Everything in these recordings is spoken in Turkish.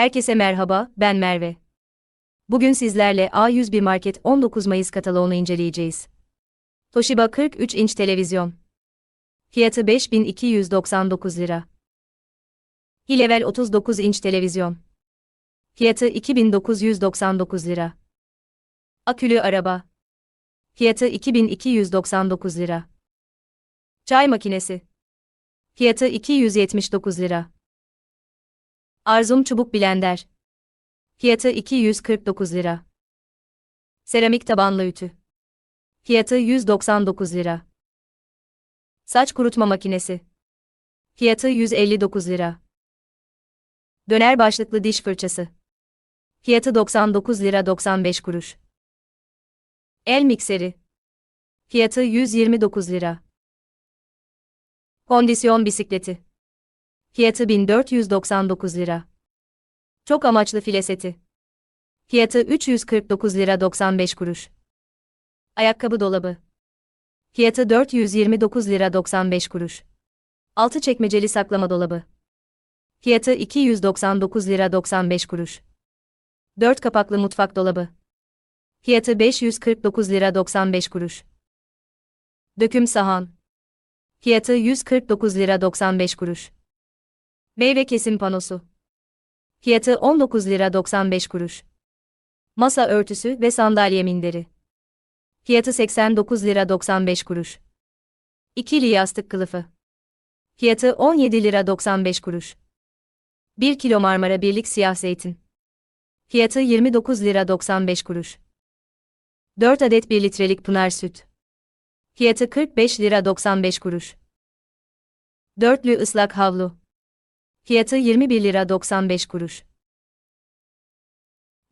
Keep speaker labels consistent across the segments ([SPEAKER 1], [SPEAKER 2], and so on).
[SPEAKER 1] Herkese merhaba, ben Merve. Bugün sizlerle A101 Market 19 Mayıs kataloğunu inceleyeceğiz. Toshiba 43 inç televizyon. Fiyatı 5299 lira. Hilevel 39 inç televizyon. Fiyatı 2999 lira. Akülü araba. Fiyatı 2299 lira. Çay makinesi. Fiyatı 279 lira. Arzum çubuk blender. Fiyatı 249 lira. Seramik tabanlı ütü. Fiyatı 199 lira. Saç kurutma makinesi. Fiyatı 159 lira. Döner başlıklı diş fırçası. Fiyatı 99 lira 95 kuruş. El mikseri. Fiyatı 129 lira. Kondisyon bisikleti. Fiyatı 1499 lira. Çok amaçlı file seti. Fiyatı 349 lira 95 kuruş. Ayakkabı dolabı. Fiyatı 429 lira 95 kuruş. Altı çekmeceli saklama dolabı. Fiyatı 299 lira 95 kuruş. 4 kapaklı mutfak dolabı. Fiyatı 549 lira 95 kuruş. Döküm sahan. Fiyatı 149 lira 95 kuruş. Meyve kesim panosu. Fiyatı 19 lira 95 kuruş. Masa örtüsü ve sandalye minderi. Fiyatı 89 lira 95 kuruş. İkili yastık kılıfı. Fiyatı 17 lira 95 kuruş. 1 kilo Marmara Birlik siyah zeytin. Fiyatı 29 lira 95 kuruş. 4 adet 1 litrelik pınar süt. Fiyatı 45 lira 95 kuruş. Dörtlü ıslak havlu. Fiyatı 21 lira 95 kuruş.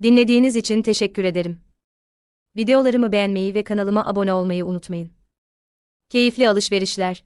[SPEAKER 1] Dinlediğiniz için teşekkür ederim. Videolarımı beğenmeyi ve kanalıma abone olmayı unutmayın. Keyifli alışverişler.